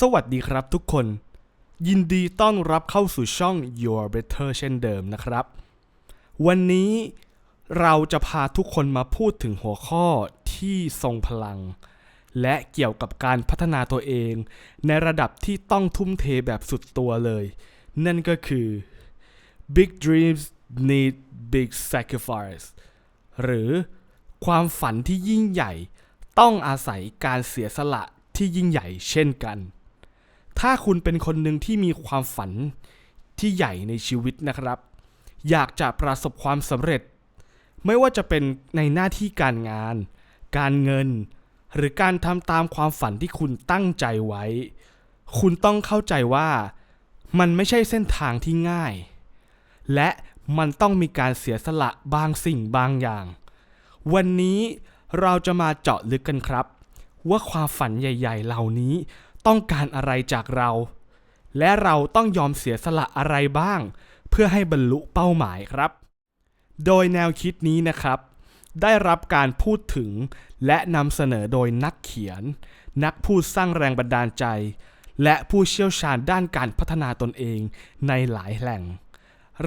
สวัสดีครับทุกคน ยินดีต้อนรับเข้าสู่ช่อง Your Better เช่นเดิมนะครับ วันนี้เราจะพาทุกคนมาพูดถึงหัวข้อที่ทรงพลัง และเกี่ยวกับการพัฒนาตัวเอง ในระดับที่ต้องทุ่มเทแบบสุดตัวเลย นั่นก็คือ Big Dreams Need Big Sacrifice หรือความฝันที่ยิ่งใหญ่ต้องอาศัยการเสียสละที่ยิ่งใหญ่เช่นกัน ถ้าคุณเป็นคนหนึ่งที่มีความฝันที่ใหญ่ในชีวิตนะครับ อยากจะประสบความสำเร็จ ไม่ว่าจะเป็นในหน้าที่การงาน การเงิน หรือการทำตามความฝันที่คุณตั้งใจไว้ คุณต้องเข้าใจว่ามันไม่ใช่เส้นทางที่ง่าย และมันต้องมีการเสียสละบางสิ่งบางอย่าง วันนี้เราจะมาเจาะลึกกันครับ ว่าความฝันใหญ่ ๆ เหล่านี้ ต้องการอะไรจากเรา และเราต้องยอมเสียสละอะไรบ้าง เพื่อให้บรรลุเป้าหมายครับ โดยแนวคิดนี้นะครับ ได้รับการพูดถึงและนำเสนอโดยนักเขียน นักพูดสร้างแรงบันดาลใจ และผู้เชี่ยวชาญด้านการพัฒนาตนเองในหลายแหล่ง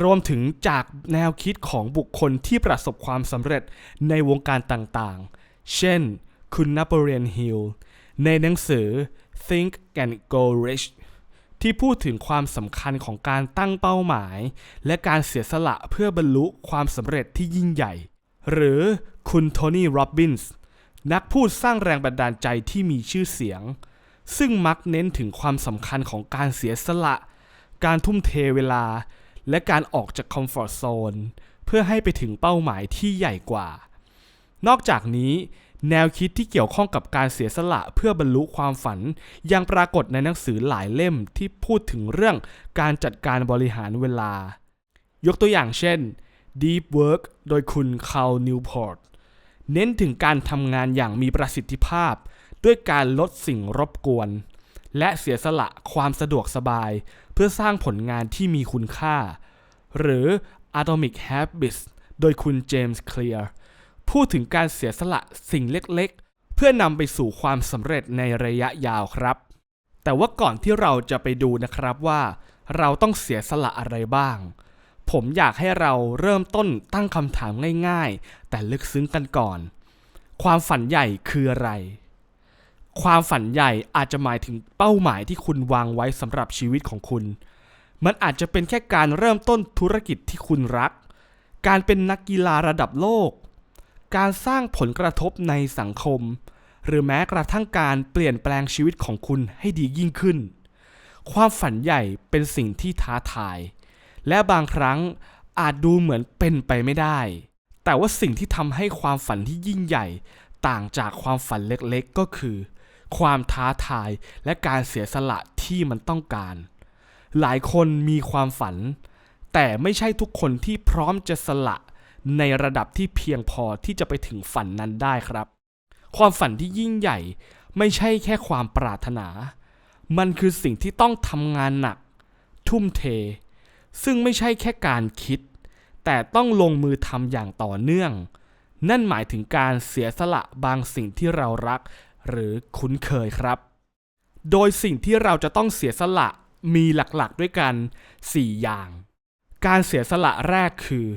รวมถึงจากแนวคิดของบุคคลที่ประสบความสำเร็จในวงการต่างๆ เช่น คุณนโปเลียนฮิลในหนังสือ Think and Go Rich ที่พูดถึงความสำคัญของการตั้งเป้าหมาย และการเสียสละเพื่อบรรลุความสำเร็จที่ยิ่งใหญ่ หรือคุณโทนี่ โรบินส์ นักพูดสร้างแรงบันดาลใจที่มีชื่อเสียง ซึ่งมักเน้นถึงความสำคัญของการเสียสละ การทุ่มเทเวลา และการออกจากคอมฟอร์ทโซน เพื่อให้ไปถึงเป้าหมายที่ใหญ่กว่า นอกจากนี้ แนวคิดที่เกี่ยวข้องกับการเสียสละเพื่อบรรลุความฝัน ยังปรากฏในหนังสือหลายเล่มที่พูดถึงเรื่องการจัดการบริหารเวลา ยกตัวอย่างเช่น Deep Work โดยคุณคาร์ลนิวพอร์ตเน้นถึงการทำงานอย่างมีประสิทธิภาพ ด้วยการลดสิ่งรบกวน และเสียสละความสะดวกสบาย เพื่อสร้างผลงานที่มีคุณค่า หรือ Atomic Habits โดยคุณเจมส์เคลียร์ พูดถึงการเสียสละสิ่งเล็กๆ เพื่อนำไปสู่ความสำเร็จในระยะยาวครับ แต่ว่าก่อนที่เราจะไปดูนะครับว่า เราต้องเสียสละอะไรบ้าง ผมอยากให้เราเริ่มต้นตั้งคำถามง่ายๆ แต่ลึกซึ้งกันก่อน ความฝันใหญ่คืออะไร ความฝันใหญ่อาจจะหมายถึงเป้าหมายที่คุณวางไว้สำหรับชีวิตของคุณ มันอาจจะเป็นแค่การเริ่มต้นธุรกิจที่คุณรัก การเป็นนักกีฬาระดับโลก การสร้างผลกระทบในสังคม หรือแม้กระทั่งการเปลี่ยนแปลงชีวิตของคุณให้ดียิ่งขึ้น ความฝันใหญ่เป็นสิ่งที่ท้าทาย และบางครั้งอาจดูเหมือนเป็นไปไม่ได้ แต่ว่าสิ่งที่ทำให้ความฝันที่ยิ่งใหญ่ ต่างจากความฝันเล็กๆก็คือ ความท้าทายและการเสียสละที่มันต้องการ หลายคนมีความฝัน แต่ไม่ใช่ทุกคนที่พร้อมจะสละ ในระดับที่เพียงพอที่จะไปถึงฝันนั้นได้ครับ ความฝันที่ยิ่งใหญ่ไม่ใช่แค่ความปรารถนา มันคือสิ่งที่ต้องทำงานหนัก ทุ่มเท ซึ่งไม่ใช่แค่การคิด แต่ต้องลงมือทำอย่างต่อเนื่อง นั่นหมายถึงการเสียสละบางสิ่งที่เรารัก หรือคุ้นเคยครับ โดยสิ่งที่เราจะต้องเสียสละมีหลักๆด้วยกัน 4 อย่าง การเสียสละแรกคือ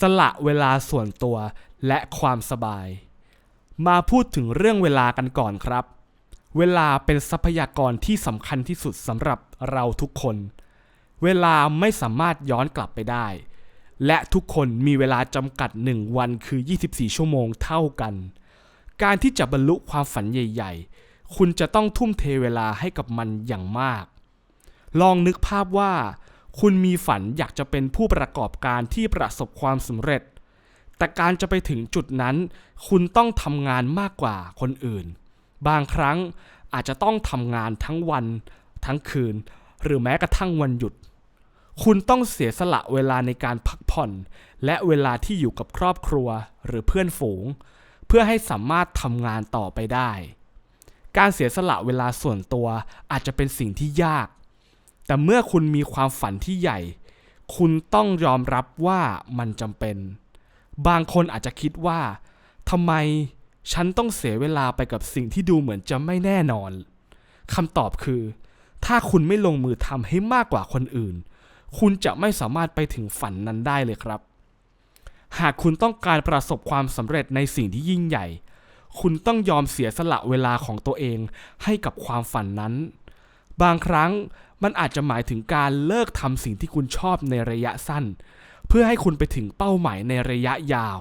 สละเวลาส่วนตัวและความสบาย มาพูดถึงเรื่องเวลากันก่อนครับ เวลาเป็นทรัพยากรที่สำคัญที่สุดสำหรับเราทุกคน เวลาไม่สามารถย้อนกลับไปได้ และทุกคนมีเวลาจำกัด 1 วันคือ 24 ชั่วโมงเท่ากัน การที่จะบรรลุความฝันใหญ่ ๆ คุณจะต้องทุ่มเทเวลาให้กับมันอย่างมาก ลองนึกภาพว่า คุณมีฝันอยากจะเป็นผู้ประกอบการที่ประสบความสำเร็จ แต่การจะไปถึงจุดนั้น คุณต้องทำงานมากกว่าคนอื่น บางครั้งอาจจะต้องทำงานทั้งวัน ทั้งคืน หรือแม้กระทั่งวันหยุด คุณต้องเสียสละเวลาในการพักผ่อน และเวลาที่อยู่กับครอบครัวหรือเพื่อนฝูง เพื่อให้สามารถทำงานต่อไปได้ การเสียสละเวลาส่วนตัวอาจจะเป็นสิ่งที่ยาก แต่เมื่อคุณมีความฝันที่ใหญ่ คุณต้องยอมรับว่ามันจำเป็น บางคนอาจจะคิดว่าทำไมฉันต้องเสียเวลาไปกับสิ่งที่ดูเหมือนจะไม่แน่นอนคำตอบคือ ถ้าคุณไม่ลงมือทำให้มากกว่าคนอื่น คุณจะไม่สามารถไปถึงฝันนั้นได้เลยครับ หากคุณต้องการประสบความสำเร็จในสิ่งที่ยิ่งใหญ่ คุณต้องยอมเสียสละเวลาของตัวเองให้กับความฝันนั้น บางครั้ง มันอาจจะหมายถึงการเลิกทำสิ่งที่คุณชอบในระยะสั้น เพื่อให้คุณไปถึงเป้าหมายในระยะยาว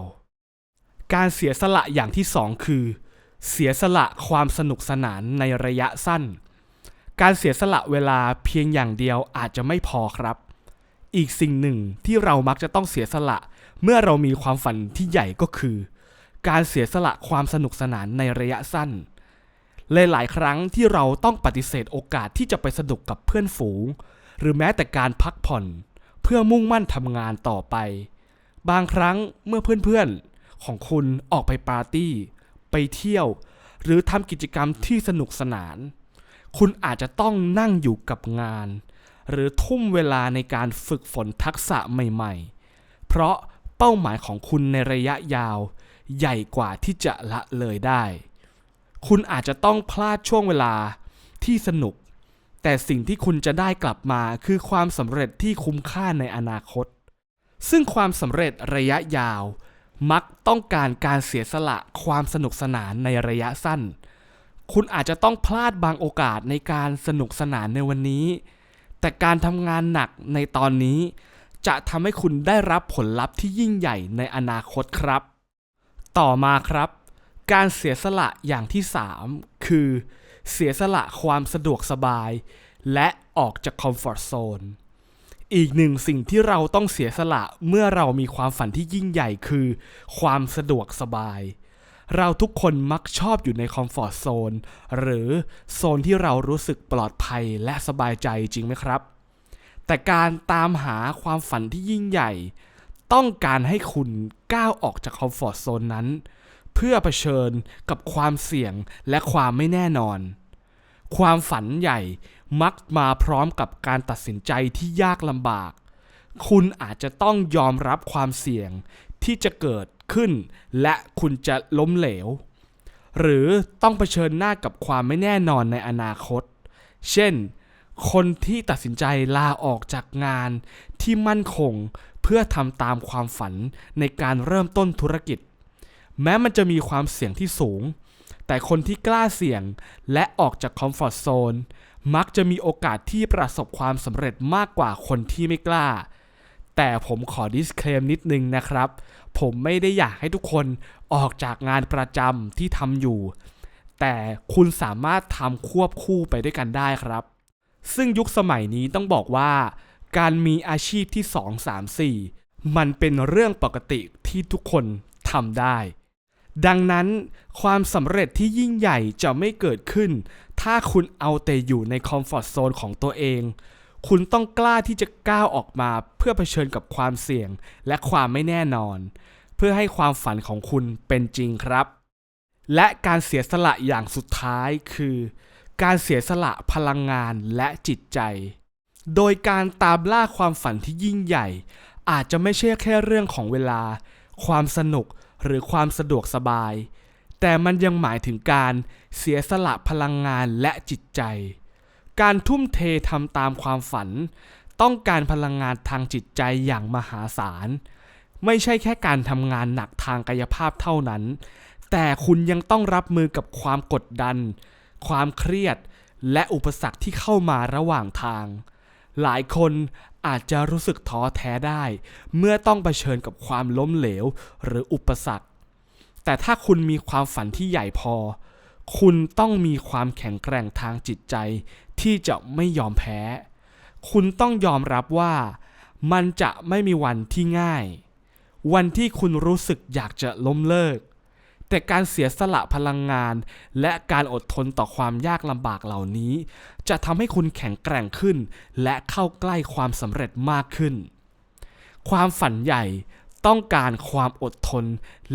การเสียสละอย่างที่สองคือ เสียสละความสนุกสนานในระยะสั้น การเสียสละเวลาเพียงอย่างเดียวอาจจะไม่พอครับ อีกสิ่งหนึ่งที่เรามักจะต้องเสียสละ เมื่อเรามีความฝันที่ใหญ่ก็คือ การเสียสละความสนุกสนานในระยะสั้น หลายๆครั้งที่เราต้องปฏิเสธโอกาสที่จะไปสนุกกับเพื่อนฝูง หรือแม้แต่การพักผ่อน เพื่อมุ่งมั่นทำงานต่อไป บางครั้งเมื่อเพื่อนๆ ของคุณออกไปปาร์ตี้ ไปเที่ยว หรือทำกิจกรรมที่สนุกสนาน คุณอาจจะต้องนั่งอยู่กับงาน หรือทุ่มเวลาในการฝึกฝนทักษะใหม่ๆ เพราะเป้าหมายของคุณในระยะยาว ใหญ่กว่าที่จะละเลยได้ คุณอาจจะต้องพลาดช่วงเวลาที่สนุก แต่สิ่งที่คุณจะได้กลับมาคือความสำเร็จที่คุ้มค่าในอนาคต ซึ่งความสำเร็จระยะยาว มักต้องการการเสียสละความสนุกสนานในระยะสั้น คุณอาจจะต้องพลาดบางโอกาสในการสนุกสนานในวันนี้ แต่การทำงานหนักในตอนนี้ จะทำให้คุณได้รับผลลัพธ์ที่ยิ่งใหญ่ในอนาคตครับ ต่อมาครับ การเสียสละอย่างที่ 3 คือเสียสละความสะดวกสบาย และออกจากคอมฟอร์ทโซนอีกหนึ่งสิ่งที่เราต้องเสียสละเมื่อเรามีความฝันที่ยิ่งใหญ่คือ ความสะดวกสบาย เราทุกคนมักชอบอยู่ในคอมฟอร์ทโซนหรือโซนที่เรารู้สึกปลอดภัยและสบายใจจริงไหมครับ แต่การตามหาความฝันที่ยิ่งใหญ่ ต้องการให้คุณก้าวออกจากคอมฟอร์ทโซนนั้น เพื่อเผชิญกับความเสี่ยงและความไม่แน่นอน ความฝันใหญ่มักมาพร้อมกับการตัดสินใจที่ยากลำบาก คุณอาจจะต้องยอมรับความเสี่ยงที่จะเกิดขึ้น และคุณจะล้มเหลว หรือต้องเผชิญหน้ากับความไม่แน่นอนในอนาคต เช่น คนที่ตัดสินใจลาออกจากงานที่มั่นคงเพื่อทำตามความฝันในการเริ่มต้นธุรกิจ แม้มันจะมีความเสี่ยงที่สูง แต่คนที่กล้าเสี่ยงและออกจากคอมฟอร์ทโซนมักจะมีโอกาสที่ประสบความสำเร็จมากกว่าคนที่ไม่กล้า แต่ผมขอดิสเคลมนิดนึงนะครับ ผมไม่ได้อยากให้ทุกคนออกจากงานประจำที่ทำอยู่ แต่คุณสามารถทำควบคู่ไปด้วยกันได้ครับ ซึ่งยุคสมัยนี้ต้องบอกว่า การมีอาชีพที่ 2 3 4 มันเป็นเรื่องปกติที่ทุกคนทำได้ ดังนั้นความสำเร็จที่ยิ่งใหญ่จะไม่เกิดขึ้น ถ้าคุณเอาแต่อยู่ในคอมฟอร์ทโซนของตัวเอง คุณต้องกล้าที่จะก้าวออกมาเพื่อเผชิญกับความเสี่ยง และความไม่แน่นอน เพื่อให้ความฝันของคุณเป็นจริงครับ และการเสียสละอย่างสุดท้ายคือ การเสียสละพลังงานและจิตใจ โดยการตามล่าความฝันที่ยิ่งใหญ่ อาจจะไม่ใช่แค่เรื่องของเวลา ความสนุก หรือความสะดวกสบาย แต่มันยังหมายถึงการเสียสละพลังงานและจิตใจ การทุ่มเททำตามความฝัน ต้องการพลังงานทางจิตใจอย่างมหาศาล ไม่ใช่แค่การทำงานหนักทางกายภาพเท่านั้น แต่คุณยังต้องรับมือกับความกดดัน ความเครียด และอุปสรรคที่เข้ามาระหว่างทาง หลายคนอาจจะรู้สึกท้อแท้ได้ เมื่อต้องเผชิญกับความล้มเหลวหรืออุปสรรค แต่ถ้าคุณมีความฝันที่ใหญ่พอ คุณต้องมีความแข็งแกร่งทางจิตใจ ที่จะไม่ยอมแพ้ คุณต้องยอมรับว่า มันจะไม่มีวันที่ง่าย วันที่คุณรู้สึกอยากจะล้มเลิก แต่การเสียสละพลังงาน และการอดทนต่อความยากลำบากเหล่านี้ จะทำให้คุณแข็งแกร่งขึ้น และเข้าใกล้ความสำเร็จมากขึ้น ความฝันใหญ่ต้องการความอดทน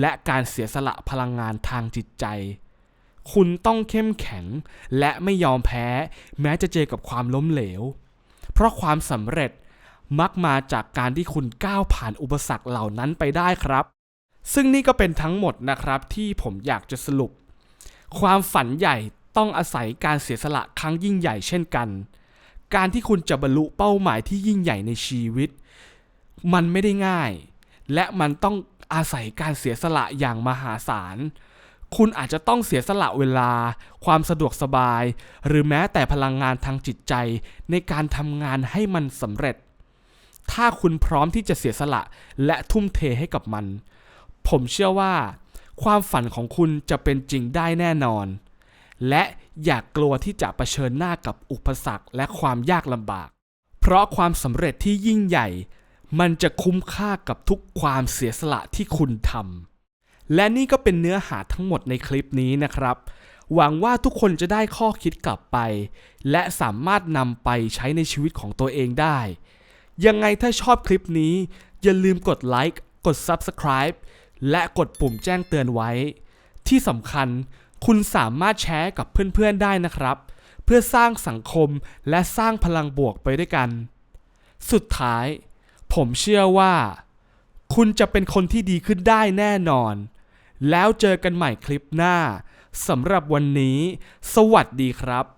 และการเสียสละพลังงานทางจิตใจ คุณต้องเข้มแข็ง และไม่ยอมแพ้ แม้จะเจอกับความล้มเหลว เพราะความสำเร็จมักมาจากการที่คุณก้าวผ่านอุปสรรคเหล่านั้นไปได้ครับ ซึ่งนี่ก็เป็นทั้งหมดนะครับที่ผมอยากจะสรุป ความฝันใหญ่ต้องอาศัยการเสียสละครั้งยิ่งใหญ่เช่นกัน การที่คุณจะบรรลุเป้าหมายที่ยิ่งใหญ่ในชีวิต มันไม่ได้ง่าย และมันต้องอาศัยการเสียสละอย่างมหาศาล คุณอาจจะต้องเสียสละเวลา ความสะดวกสบาย หรือแม้แต่พลังงานทางจิตใจ ในการทำงานให้มันสำเร็จ ถ้าคุณพร้อมที่จะเสียสละและทุ่มเทให้กับมัน ผมเชื่อว่า ความฝันของคุณจะเป็นจริงได้แน่นอน และอย่ากกลัวที่จะะเผชิญหน้ากับอุปสรรคและความยากลำบาก เพราะความสำเร็จที่ยิ่งใหญ่ มันจะคุ้มค่ากับทุกความเสียสละที่คุณทำและนี่ก็เป็นเนื้อหาทั้งหมดในคลิปนี้นะครับ หวังว่าทุกคนจะได้ข้อคิดกลับไป และสามารถนำไปใช้ในชีวิตของตัวเองได้ ยังไงถ้าชอบคลิปนี้ อย่าลืมกดไลค์กด Subscribe และกดปุ่มแจ้งเตือนไว้ ที่สำคัญคุณสามารถแชร์กับเพื่อนๆได้นะครับ เพื่อสร้างสังคมและสร้างพลังบวกไปด้วยกัน สุดท้าย ผมเชื่อว่า คุณจะเป็นคนที่ดีขึ้นได้แน่นอน แล้วเจอกันใหม่คลิปหน้าสำหรับวันนี้ สวัสดีครับ